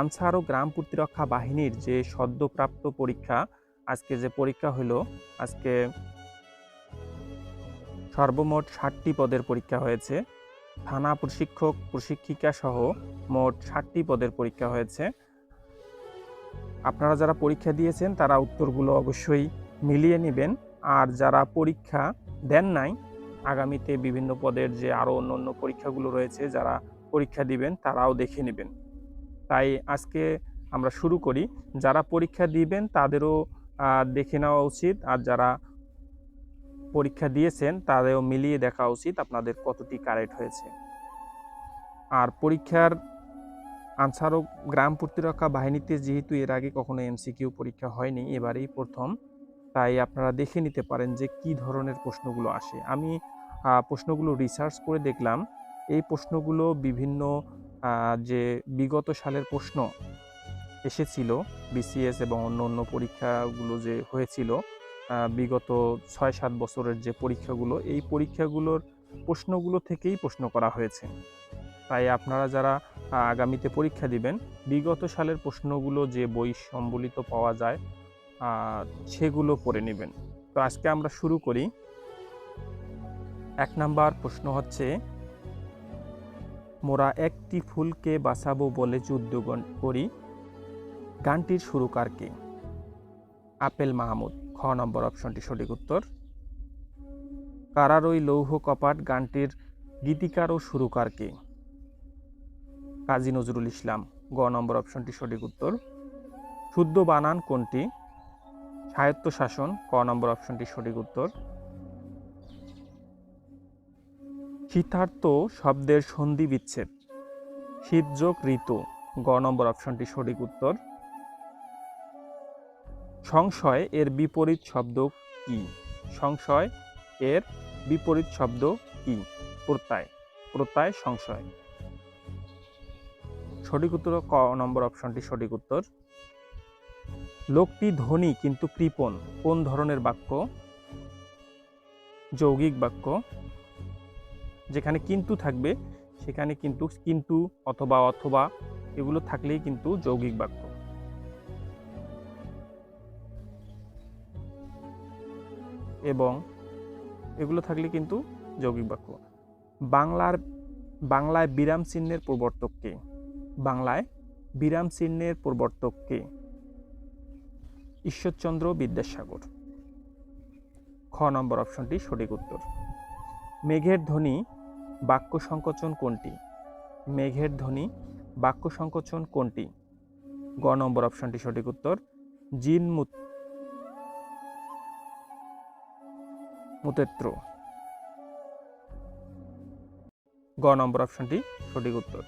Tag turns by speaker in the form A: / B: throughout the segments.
A: Answer ও গ্রাম প্রতিরক্ষা বাহিনীর যে সদ্যপ্রাপ্ত পরীক্ষা, আজকে যে পরীক্ষা হলো আজকে সর্বমোট ষাটটি পদের পরীক্ষা হয়েছে। থানা প্রশিক্ষক, প্রশিক্ষিকা সহ মোট ষাটটি পদের পরীক্ষা হয়েছে। আপনারা যারা পরীক্ষা দিয়েছেন, তারা উত্তরগুলো অবশ্যই মিলিয়ে নেবেন। আর যারা পরীক্ষা দেন নাই, আগামীতে বিভিন্ন পদের যে আরও অন্য অন্য পরীক্ষাগুলো রয়েছে, যারা পরীক্ষা দিবেন, তারাও দেখে নেবেন। তাই আজকে আমরা শুরু করি। যারা পরীক্ষা দিবেন তাদেরও দেখে নেওয়া উচিত। আর যারা পরীক্ষা দিয়েছেন তাদেরও মিলিয়ে দেখা উচিত আপনাদের কতটি কারেক্ট হয়েছে। আর পরীক্ষার আনসার ও গ্রাম প্রতিরক্ষা বাহিনীতে যেহেতু এর আগে কখনো এমসিকিউ পরীক্ষা হয়নি, এবারেই প্রথম। তাই আপনারা দেখে নিতে পারেন যে কি ধরনের প্রশ্নগুলো আসে। আমি প্রশ্নগুলো রিসার্চ করে দেখলাম। এই প্রশ্নগুলো বিভিন্ন যে বিগত সালের প্রশ্ন এসেছিল বিসিএস এবং অন্য অন্য পরীক্ষাগুলো যে হয়েছিল বিগত ছয় সাত বছরের যে পরীক্ষাগুলো, এই পরীক্ষাগুলোর প্রশ্নগুলো থেকেই প্রশ্ন করা হয়েছে। তাই আপনারা যারা আগামীতে পরীক্ষা দিবেন, বিগত সালের প্রশ্নগুলো যে বই সম্বলিত পাওয়া যায় সেগুলো পড়ে নেবেন। তো আজকে আমরা শুরু করি। এক নাম্বার প্রশ্ন হচ্ছে মোরা একটি ফুলকে বাঁচাবো বলে যুদ্ধগণ করি। গানটির সুরকার কে? আপেল মাহমুদ, খ নম্বর অপশনটি সঠিক উত্তর। কারারই লৌহ কপাট গানটির গীতিকার ও সুরকার কে? কাজী নজরুল ইসলাম, গ নম্বর অপশনটি সঠিক উত্তর। শুদ্ধ বানান কোনটি? স্বায়ত্তশাসন, ক নম্বর অপশনটি সঠিক উত্তর। শীতার্থ শব্দের সন্ধি বিচ্ছেদ। শীতযোগ ঋতু, গ নম্বর অপশনটি সঠিক উত্তর। সংশয় এর বিপরীত শব্দ কি? সংশয় এর বিপরীত শব্দ কি? প্রত্যয় প্রত্যয় সংশয়। সঠিক উত্তর ক নম্বর অপশনটি সঠিক উত্তর। লোকটি ধনী কিন্তু কৃপণ, কোন ধরনের বাক্য? যৌগিক বাক্য। যেখানে কিন্তু থাকবে, সেখানে কিন্তু কিন্তু অথবা অথবা এগুলো থাকলেই কিন্তু যৌগিক বাক্য। এবং এগুলো থাকলে কিন্তু যৌগিক বাক্য। বাংলার, বাংলায় বিরাম চিহ্নের প্রবর্তক কে? বাংলায় বিরাম চিহ্নের প্রবর্তক কে? ঈশ্বরচন্দ্র বিদ্যাসাগর। খ নম্বর অপশনটি সঠিক উত্তর। মেঘের ধ্বনি বাক্য সংকোচন কোনটি? মেঘের ধ্বনি, বাক্য সংকোচন কোনটি? গ নম্বর অপশনটি সঠিক উত্তর, জিন মুত মুতেত্র। গ নম্বর অপশনটি সঠিক উত্তর।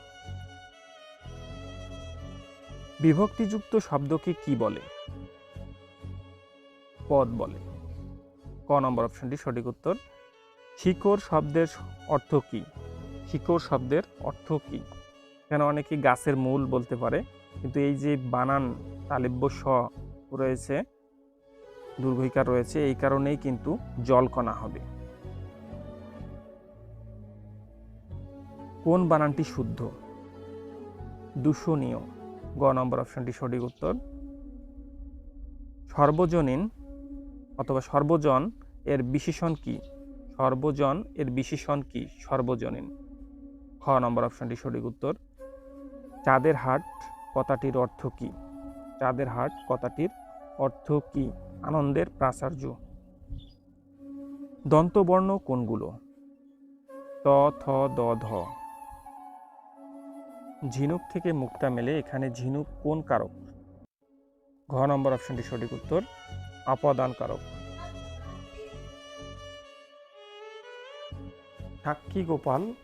A: বিভক্তিযুক্ত শব্দকে কি বলে? পদ বলে। ক নম্বর অপশনটি সঠিক উত্তর শিকড় শব্দের অর্থ কি? শিকড় শব্দের অর্থ কি? এখানে অনেকে গাছের মূল বলতে পারে, কিন্তু এই যে বানান তালিব্য স রয়েছে দুর্ঘইকার রয়েছে, এই কারণেই কিন্তু জলকণা হবে। কোন বানানটি শুদ্ধ? দূষণীয়। গ নম্বর অপশনটি সঠিক উত্তর। সর্বজনীন অথবা সর্বজন এর বিশেষণ কি? সর্বজন এর বিশেষণ কি? সর্বজনীন। খ নম্বর অপশনটি সঠিক উত্তর। চাঁদের হাট কথাটির অর্থ কি? চাঁদের হাট কথাটির অর্থ কি? আনন্দের প্রাচার্য দন্তবর্ণ কোনগুলো? ত, থ, দ, ধ। ঝিনুক থেকে মুক্তা মেলে এখানে ঝিনুক কোন কারক? ঘ নম্বর অপশনটি সঠিক উত্তর। অপদান কারক সাক্ষী গোপাল,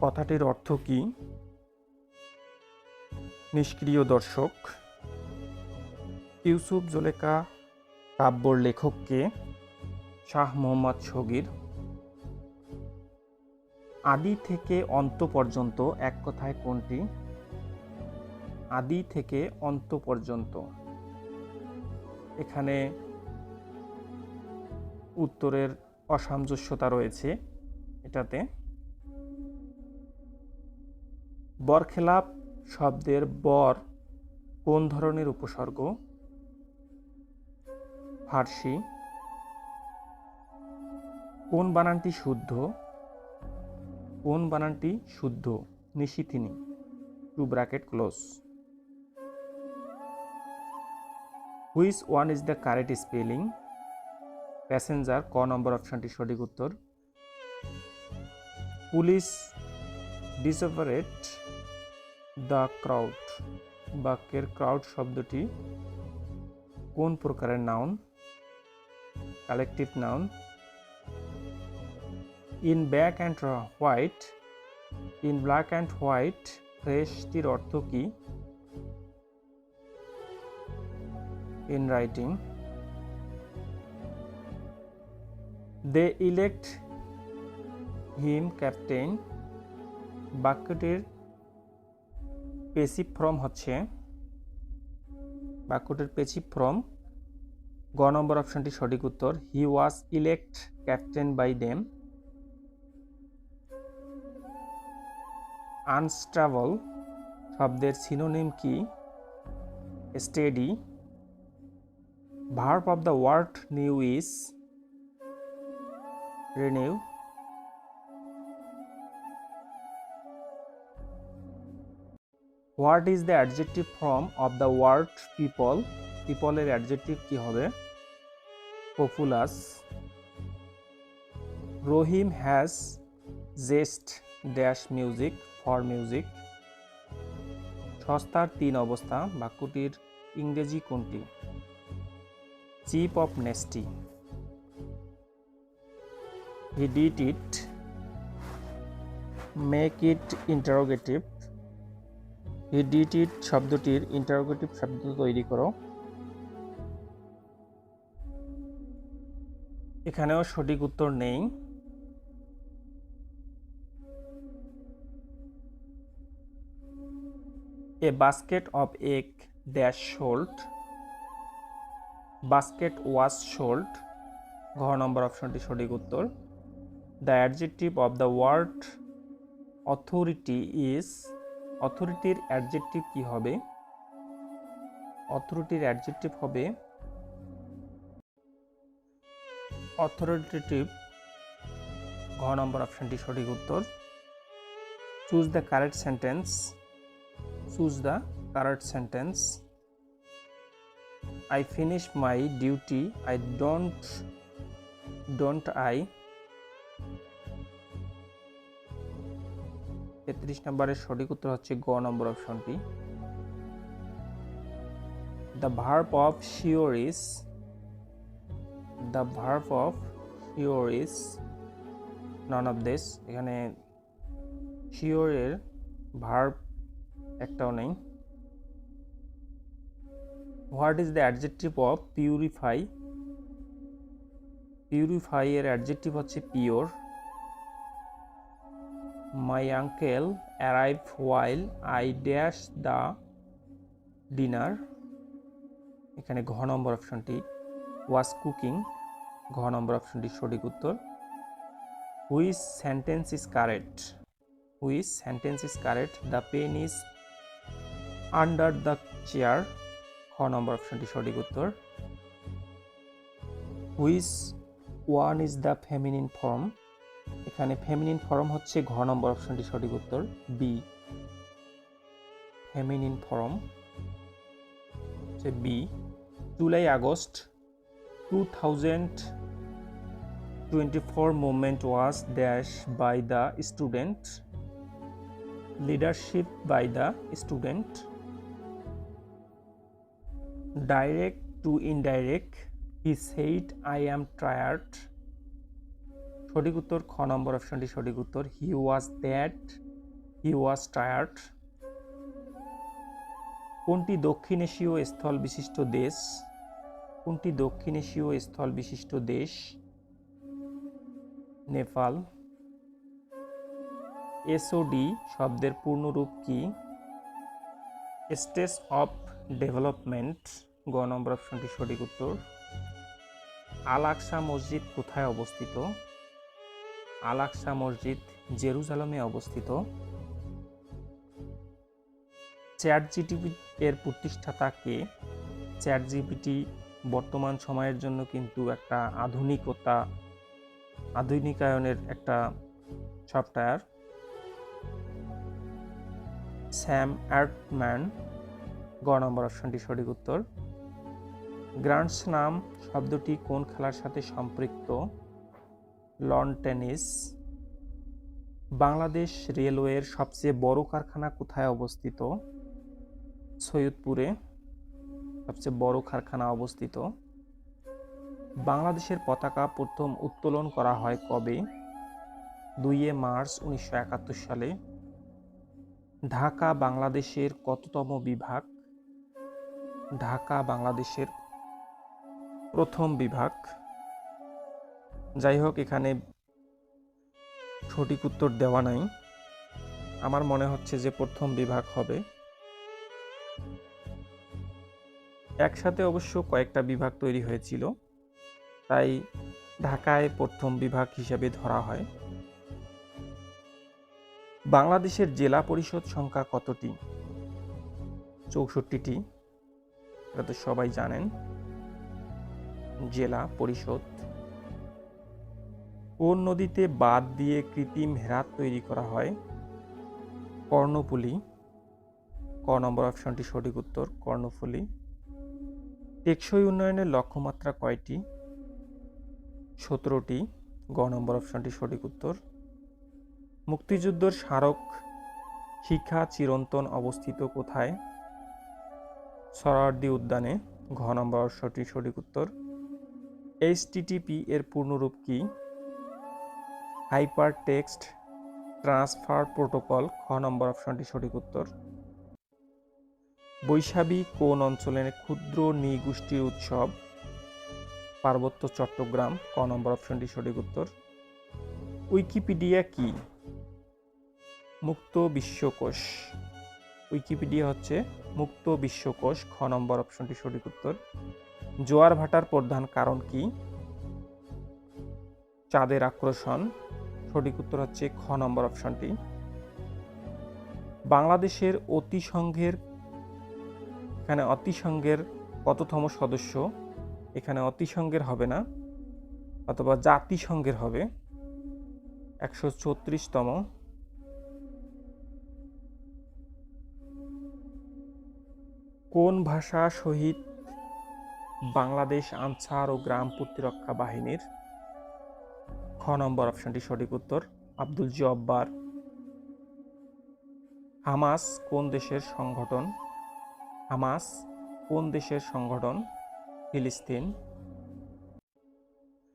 A: কথাটির অর্থ কি? নিষ্ক্রিয় দর্শক, ইউসুফ জোলেকা, কাব্যর লেখককে শাহ মোহাম্মদ সগির আদি থেকে অন্ত পর্যন্ত, এক কথায় কোনটি? আদি থেকে অন্ত পর্যন্ত। এখানে উত্তরের অসামঞ্জস্যতা রয়েছে। এটাতে। বরখেলাপ শব্দের বর কোন ধরনের উপসর্গ? ফার্সি। কোন বানানটি শুদ্ধ? কোন বানানটি শুদ্ধ? নিশিথিনী। Two bracket close. Which one is the correct spelling? Passenger ক নম্বর অপশনটি সঠিক উত্তর। Police disoperate the crowd. বাক্যের ক্রাউড শব্দটি কোন প্রকারের noun? Collective noun. In black and white. In black and white, ফ্রেশটির অর্থ কী? In writing. They elect him captain বাক্যটির পেসিভ ফর্ম হচ্ছে, বাক্যটির পেসিভ ফর্ম, গ নম্বর অপশনটি সঠিক উত্তর, he was elect captain by them. Unstable শব্দের সিনোনিম কি? Steady. Verb of the word new is, renew. What is the adjective form of the word people পিপলের adjective কি হবে? Populous Rahim has zest dash music for music সস্তার তিন অবস্থা, বাক্যটির ইংরেজি কোনটি? Cheap of nasty he did it make it interrogative did শব্দটির interrogative শব্দ তৈরি করো। এখানেও সঠিক উত্তর নেই। A basket of egg dash sold basket was sold ঘ নম্বর অপশনটি সঠিক উত্তর। The adjective of the word authority is অথরিটির অ্যাডজেক্টিভ কি হবে? অথরিটির অ্যাডজেক্টিভ হবে অথরিটেটিভ, ঘ নম্বর অপশনটি সঠিক উত্তর। Choose the correct sentence. Choose the correct sentence. I finish my duty I don't don't I তেত্রিশ নম্বরের সঠিক উত্তর হচ্ছে গ নম্বর অপশনটি। The verb of sure is the verb of sure is none of this এখানে শিওরের ভার্ব একটাও নেই। What is the adjective of purify purify এর অ্যাডজেক্টিভ হচ্ছে pure my uncle arrive while I dash the dinner এখানে ঘ number অপশনটি was cooking ঘ নম্বর অপশনটি সঠিক উত্তর। Which sentence is correct which sentence is correct the pen is under the chair খ নম্বর অপশনটি সঠিক উত্তর। Which one is the feminine form এখানে ফেমিনিন ফর্ম হচ্ছে ঘ নম্বর অপশনটি সঠিক উত্তর বি ফেমিনিন ফর্ম হচ্ছে B July August two thousand twenty four movement was dash by the student leadership by the student direct to indirect he said I am tired সঠিক উত্তর, খ number অপশনটি সঠিক উত্তর। He was that he was tired কোনটি দক্ষিণ এশীয় স্থল বিশিষ্ট দেশ? কোনটি দক্ষিণ এশীয় স্থল বিশিষ্ট দেশ? নেপাল। এসওডি শব্দের পূর্ণরূপ কি? Stage of development. গ নম্বর অপশনটি সঠিক উত্তর। আল আকসা মসজিদ কোথায় অবস্থিত? আল আকসা মসজিদ জেরুজালেমে অবস্থিত। চ্যাট জিটিপি এর প্রতিষ্ঠাতা কে? চ্যাট জিপিটি বর্তমান সময়ের জন্য কিন্তু একটা আধুনিকতা, আধুনিকায়নের একটা সফটওয়্যার। স্যাম অ্যার্টম্যান গ নম্বর অপশনটি সঠিক উত্তর। গ্র্যান্ড স্লাম শব্দটি কোন খেলার সাথে সম্পৃক্ত? লন টেনিস বাংলাদেশ রেলওয়ের সবচেয়ে বড় কারখানা কোথায় অবস্থিত? সৈয়দপুরে, সবচেয়ে বড় কারখানা অবস্থিত। বাংলাদেশের পতাকা প্রথম উত্তোলন করা হয় কবে? দুইয়ে মার্চ উনিশশো একাত্তর সালে। ঢাকা, বাংলাদেশের কততম বিভাগ? ঢাকা, বাংলাদেশের প্রথম বিভাগ। যাই হোক, এখানে সঠিক উত্তর দেওয়া নাই। আমার মনে হচ্ছে যে প্রথম বিভাগ হবে। একসাথে অবশ্য কয়েকটা বিভাগ তৈরি হয়েছিল। তাই ঢাকায় প্রথম বিভাগ হিসেবে ধরা হয়। বাংলাদেশের জেলা পরিষদ সংখ্যা কতটি? চৌষট্টিটি। এটা তো সবাই জানেন। জেলা পরিষদ কোন নদীতে বাদ দিয়ে কৃত্রিম হেরাত তৈরি করা হয়? কর্ণফুলী। ক নম্বর অপশনটি সঠিক উত্তর, কর্ণফুলী। টেকসই উন্নয়নের লক্ষ্যমাত্রা কয়টি? সতেরোটি। গ নম্বর অপশনটি সঠিক উত্তর। মুক্তিযুদ্ধের স্মারক শিক্ষা চিরন্তন অবস্থিত কোথায়? সরার্দি উদ্যানে। ঘ নম্বর অপশনটি সঠিক উত্তর। এইচটিটিপি এর পূর্ণরূপ কি? হাইপার টেক্সট ট্রান্সফার প্রোটোকল, খ নম্বর অপশনটি সঠিক উত্তর। বৈশাখী কোন অঞ্চলের ক্ষুদ্র নৃগোষ্ঠীর উৎসব? পার্বত্য চট্টগ্রাম, ক নম্বর অপশনটি সঠিক উত্তর। উইকিপিডিয়া কি? মুক্ত বিশ্বকোষ। উইকিপিডিয়া হচ্ছে মুক্ত বিশ্বকোষ, খ নম্বর অপশনটি সঠিক উত্তর। জোয়ার ভাটার প্রধান কারণ কি? চাঁদের আকর্ষণ। সঠিক উত্তর হচ্ছে খ নম্বর অপশনটি। বাংলাদেশের অতি সংঘের এখানে অতি সংঘের কততম সদস্য? এখানে অতি সংঘের হবে না, অথবা জাতিসংঘের হবে। একশো চৌত্রিশতম কোন ভাষা শহীদ বাংলাদেশ আনসার ও গ্রাম প্রতিরক্ষা বাহিনীর খ নম্বর অপশনটি সঠিক উত্তর, আব্দুল জব্বার। হামাস কোন দেশের সংগঠন? হামাস কোন দেশের সংগঠন? ফিলিস্তিন।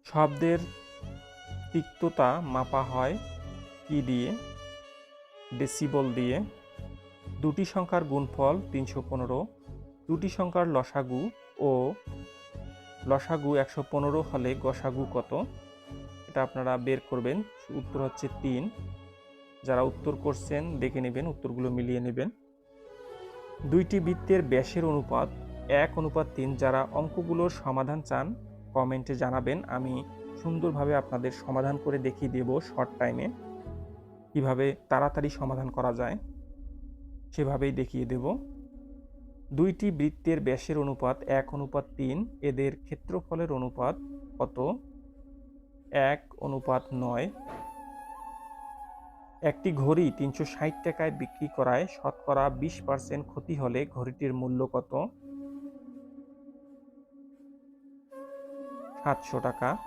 A: শব্দের তিক্ততা মাপা হয় কি দিয়ে? ডেসিবল দিয়ে। দুটি সংখ্যার গুণফল তিনশো পনেরো, দুটি সংখ্যার লসাগু ও লসাগু একশো পনেরো হলে গসাগু কত? এটা আপনারা বের করবেন। উত্তর হচ্ছে তিন। যারা উত্তর করছেন, দেখে নেবেন, উত্তরগুলো মিলিয়ে নেবেন। দুইটি বৃত্তের ব্যাসের অনুপাত এক, অনুপাত তিন। যারা অঙ্কগুলোর সমাধান চান, কমেন্টে জানাবেন। আমি সুন্দরভাবে আপনাদের সমাধান করে দেখিয়ে দেব শর্ট টাইমে। কীভাবে তাড়াতাড়ি সমাধান করা যায়, সেভাবেই দেখিয়ে দেব। দুইটি বৃত্তের ব্যাসের অনুপাত এক, অনুপাত তিন। এদের ক্ষেত্রফলের অনুপাত কত? এক অনুপাত নয়। একটি ঘড়ি তিনশো ষাট টাকায় বিক্রি করায় শতকরা বিশ পার্সেন্ট ক্ষতি হলে ঘড়িটির মূল্য কত? সাতশো টাকা।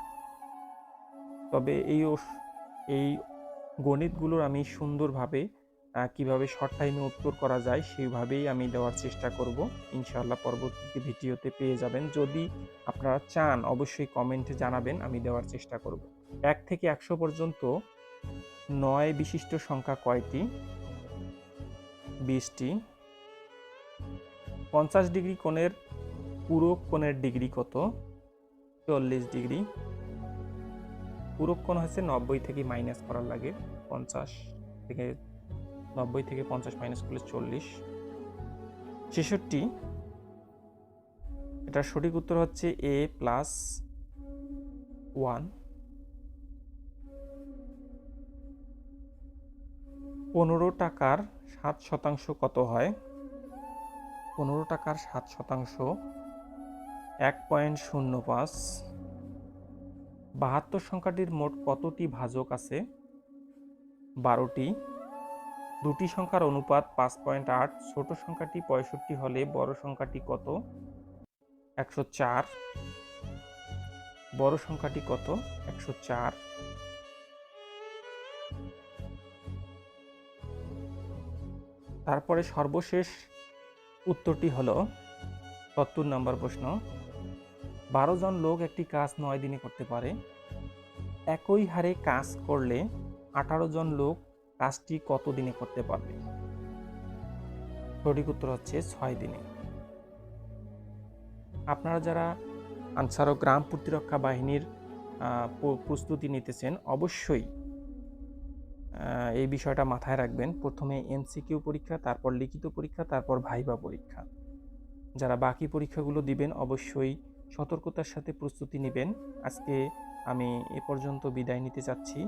A: তবে এই এই গণিতগুলোর আমি সুন্দরভাবে কীভাবে শর্ট টাইমে উত্তর করা যায় সেইভাবেই আমি দেওয়ার চেষ্টা করব। ইনশাআল্লাহ পরবর্তীতে ভিডিওতে পেয়ে যাবেন। যদি আপনারা চান, অবশ্যই কমেন্টে জানাবেন, আমি দেওয়ার চেষ্টা করব। এক থেকে একশো পর্যন্ত নয় বিশিষ্ট সংখ্যা কয়টি? বিশটি। পঞ্চাশ ডিগ্রি কোণের পুরো কোণের ডিগ্রি কত? চল্লিশ ডিগ্রি। পুরো কোণ হচ্ছে নব্বই থেকে মাইনাস করার লাগে, পঞ্চাশ থেকে নব্বই থেকে পঞ্চাশ মাইনাস করলে চল্লিশ। ছেষট্টি, এটার সঠিক উত্তর হচ্ছে এ প্লাস ওয়ান পনেরো টাকার সাত শতাংশ কত হয়? পনেরো টাকার সাত শতাংশ এক পয়েন্ট শূন্য পাঁচ। বাহাত্তর সংখ্যাটির মোট কতটি ভাজক আছে? বারোটি। দুটি সংখ্যার অনুপাত পাঁচ পয়েন্ট আট, ছোট সংখ্যাটি পঁয়ষট্টি হলে বড় সংখ্যাটি কত? একশো চার। বড় সংখ্যাটি কত? একশো চার। তারপরে সর্বশেষ উত্তরটি হলো সত্তর নম্বর প্রশ্ন। বারো জন লোক একটি কাজ নয় দিনে করতে পারে। একই হারে কাজ করলে আঠারো জন লোক কাজটি কত দিনে করতে পারবে? সঠিক উত্তর হচ্ছে ছয় দিনে। আপনারা যারা আনসার ও গ্রাম প্রতিরক্ষা বাহিনীর প্রস্তুতি নিতেছেন, অবশ্যই এই বিষয়টা মাথায় রাখবেন। প্রথমে এমসিকিউ পরীক্ষা, তারপর লিখিত পরীক্ষা, তারপর ভাইবা পরীক্ষা। যারা বাকি পরীক্ষাগুলো দিবেন, অবশ্যই সতর্কতার সাথে প্রস্তুতি নেবেন। আজকে আমি এ পর্যন্ত বিদায় নিতে চাচ্ছি।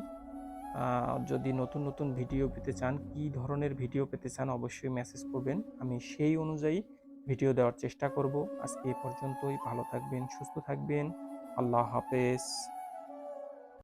A: যদি নতুন নতুন ভিডিও পেতে চান, কি ধরনের ভিডিও পেতে চান অবশ্যই মেসেজ করবেন। আমি সেই অনুযায়ী ভিডিও দেওয়ার চেষ্টা করব। আজকে এ পর্যন্তই। ভালো থাকবেন, সুস্থ থাকবেন। আল্লাহ হাফেজ।